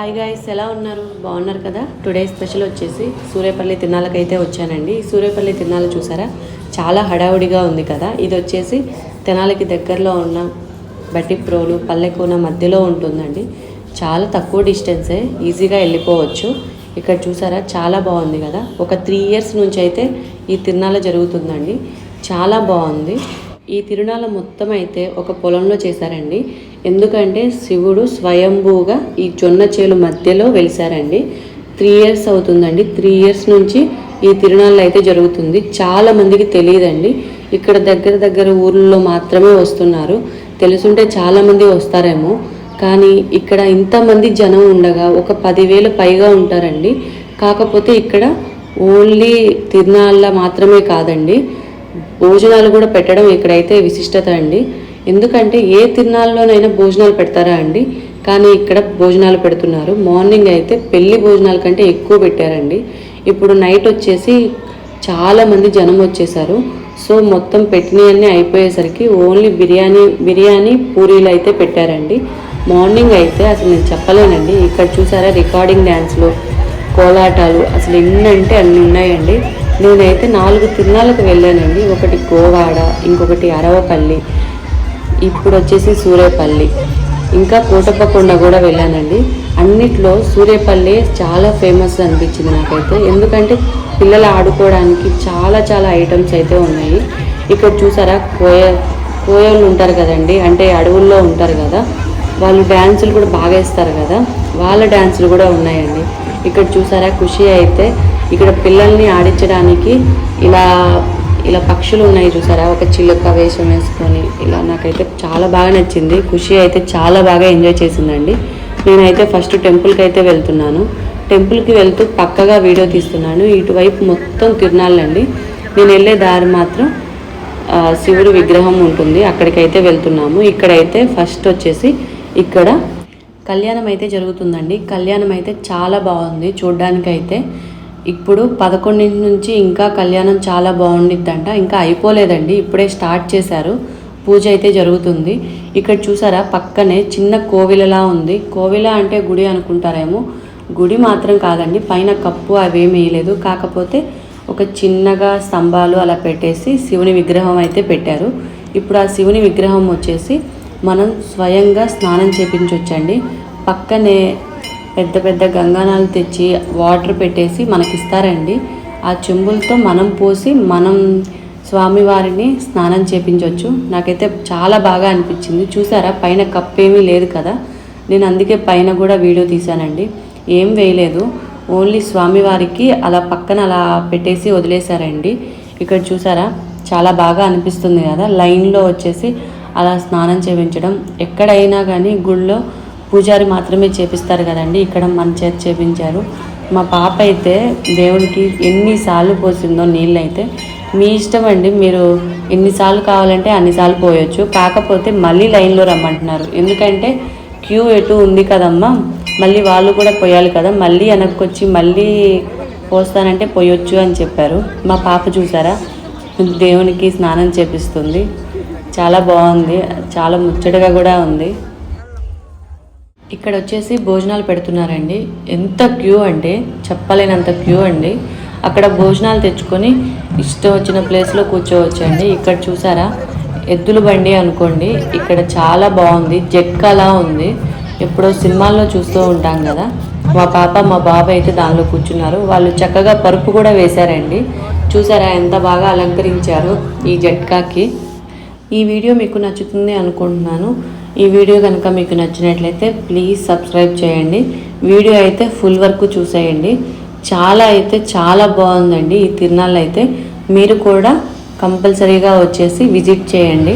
Hi guys ఎలా ఉన్నారు? బాగున్నారు కదా? టుడే స్పెషల్ వచ్చేసి సూర్యపల్లి తిన్నాలకైతే వచ్చానండి. ఈ సూర్యపల్లి తిన్నాల చూసారా? చాలా హడావుడిగా ఉంది కదా? ఇది వచ్చేసి తినాలకి దగ్గరలో ఉన్న బట్టిప్రోలు పల్లెకోన మధ్యలో ఉంటుందండి. చాలా తక్కువ డిస్టెన్సే ఈజీగా వెళ్ళిపోవచ్చు. ఇక్కడ చూసారా? చాలా బాగుంది కదా? ఒక త్రీ ఇయర్స్ నుంచి అయితే ఈ తిన్నాల జరుగుతుందండి. చాలా బాగుంది. ఈ తిరునాళ్ళ మొత్తం అయితే ఒక పొలంలో చేశారండి. ఎందుకంటే శివుడు స్వయంభూగా ఈ జొన్న చేలు మధ్యలో వెలిశారండి. త్రీ ఇయర్స్ అవుతుందండి. త్రీ ఇయర్స్ నుంచి ఈ తిరునాళ్ళు అయితే జరుగుతుంది. చాలా మందికి తెలియదండి. ఇక్కడ దగ్గర దగ్గర ఊర్లలో మాత్రమే వస్తున్నారు. తెలుసుంటే చాలామంది వస్తారేమో. కానీ ఇక్కడ ఇంతమంది జనం ఉండగా ఒక పదివేల పైగా ఉంటారండి. కాకపోతే ఇక్కడ ఓన్లీ తిరునాళ్ళ మాత్రమే కాదండి. భోజనాలు కూడా పెట్టడం ఇక్కడైతే విశిష్టత అండి. ఎందుకంటే ఏ తిరునాళ్ళలోనైనా భోజనాలు పెడతారా అండి? కానీ ఇక్కడ భోజనాలు పెడుతున్నారు. మార్నింగ్ అయితే పెళ్ళి భోజనాల కంటే ఎక్కువ పెట్టారండి. ఇప్పుడు నైట్ వచ్చేసి చాలామంది జనం వచ్చేసారు. సో మొత్తం పెట్టినవన్నీ అయిపోయేసరికి ఓన్లీ బిర్యానీ బిర్యానీ పూరీలు అయితే పెట్టారండి. మార్నింగ్ అయితే అసలు నేను చెప్పలేనండి. ఇక్కడ చూసారా రికార్డింగ్ డ్యాన్స్లు కోలాటాలు అసలు ఎన్ని అంటే ఉన్నాయండి. నేనైతే నాలుగు తిరునాళ్ళకు వెళ్ళానండి. ఒకటి గోవాడ ఇంకొకటి అరవపల్లి ఇప్పుడు వచ్చేసి సూర్యపల్లి. ఇంకా కోటప్పకొండ కూడా వెళ్ళానండి. అన్నిట్లో సూర్యపల్లి చాలా ఫేమస్ అనిపించింది నాకైతే. ఎందుకంటే పిల్లలు ఆడుకోవడానికి చాలా చాలా ఐటమ్స్ అయితే ఉన్నాయి. ఇక్కడ చూసారా? కోయ కోయలు ఉంటారు కదండి. అంటే అడవుల్లో ఉంటారు కదా. వాళ్ళు డ్యాన్సులు కూడా బాగా వేస్తారు కదా. వాళ్ళ డ్యాన్సులు కూడా ఉన్నాయండి. ఇక్కడ చూసారా? ఖుషి అయితే ఇక్కడ పిల్లల్ని ఆడించడానికి ఇలా ఇలా పక్షులు ఉన్నాయి చూసారా? ఒక చిలుక వేషం వేసుకొని ఇలా నాకైతే చాలా బాగా నచ్చింది. ఖుషి అయితే చాలా బాగా ఎంజాయ్ చేసిందండి. నేనైతే ఫస్ట్ టెంపుల్కి అయితే వెళ్తున్నాను. టెంపుల్కి వెళ్తూ పక్కగా వీడియో తీస్తున్నాను. ఇటువైపు మొత్తం తిరునాళ్ళండి. నేను వెళ్ళే దారి మాత్రం శివుడు శివుడి విగ్రహం ఉంటుంది. అక్కడికైతే వెళ్తున్నాము. ఇక్కడైతే ఫస్ట్ వచ్చేసి ఇక్కడ కళ్యాణం అయితే జరుగుతుందండి. కళ్యాణం అయితే చాలా బాగుంది. చూడ్డానికైతే ఇప్పుడు పదకొండింటి నుంచి ఇంకా కళ్యాణం చాలా బాగుండిద్దంట. ఇంకా అయిపోలేదండి. ఇప్పుడే స్టార్ట్ చేశారు. పూజ అయితే జరుగుతుంది. ఇక్కడ చూసారా? పక్కనే చిన్న కోవిలలా ఉంది. కోవిల అంటే గుడి అనుకుంటారేమో? గుడి మాత్రం కాదండి. పైన కప్పు అవేమి వేయలేదు. కాకపోతే ఒక చిన్నగా స్తంభాలు అలా పెట్టేసి శివుని విగ్రహం అయితే పెట్టారు. ఇప్పుడు ఆ శివుని విగ్రహం వచ్చేసి మనం స్వయంగా స్నానం చేపించవచ్చండి పక్కనే పెద్ద పెద్ద గంగానాలు తెచ్చి వాటర్ పెట్టేసి మనకి ఇస్తారండి ఆ చెంబులతో మనం పోసి మనం స్వామివారిని స్నానం చేపించవచ్చు నాకైతే చాలా బాగా అనిపించింది. చూసారా? పైన కప్ ఏమీ లేదు కదా? నేను అందుకే పైన కూడా వీడియో తీశానండి. ఏం వేయలేదు. ఓన్లీ స్వామివారికి అలా పక్కన అలా పెట్టేసి వదిలేశారండి. ఇక్కడ చూసారా? చాలా బాగా అనిపిస్తుంది కదా? లైన్లో వచ్చేసి అలా స్నానం చేయించడం ఎక్కడైనా కానీ గుళ్ళో పూజారి మాత్రమే చేపిస్తారు కదండి. ఇక్కడ మన చేత చేపించారు. మా పాప అయితే దేవునికి ఎన్నిసార్లు పోసిందో నీళ్ళు అయితే మీ ఇష్టం అండి. మీరు ఎన్నిసార్లు కావాలంటే అన్నిసార్లు పోయొచ్చు. కాకపోతే మళ్ళీ లైన్లో రమ్మంటున్నారు. ఎందుకంటే క్యూ ఎటు ఉంది కదమ్మా. మళ్ళీ వాళ్ళు కూడా పోయాలి కదా. మళ్ళీ వెనక్కి వచ్చి మళ్ళీ పోస్తానంటే పోయొచ్చు అని చెప్పారు. మా పాప చూసారా? దేవునికి స్నానం చేపిస్తుంది. చాలా బాగుంది. చాలా ముచ్చటగా కూడా ఉంది. ఇక్కడ వచ్చేసి భోజనాలు పెడుతున్నారండి. ఎంత క్యూ అంటే చెప్పలేనంత క్యూ అండి. అక్కడ భోజనాలు తెచ్చుకొని ఇష్టం వచ్చిన ప్లేస్లో కూర్చోవచ్చండి. ఇక్కడ చూసారా? ఎద్దుల బండి అనుకోండి. ఇక్కడ చాలా బాగుంది. జెక్కలా ఉంది. ఎప్పుడో సినిమాల్లో చూస్తూ ఉంటాం కదా. మా పాప మా బాబాయ్ అయితే దానిలో కూర్చున్నారు. వాళ్ళు చక్కగా పరుపు కూడా వేశారండి. చూసారా? ఎంత బాగా అలంకరించారు ఈ జట్కాకి ఈ వీడియో మీకు నచ్చుతుంది అనుకుంటున్నాను. ఈ వీడియో కనుక మీకు నచ్చినట్లయితే ప్లీజ్ సబ్స్క్రైబ్ చేయండి. వీడియో అయితే ఫుల్ వరకు చూసేయండి. చాలా అయితే చాలా బాగుందండి ఈ తిరునాళ్ళు అయితే మీరు కూడా కంపల్సరీగా వచ్చేసి విజిట్ చేయండి.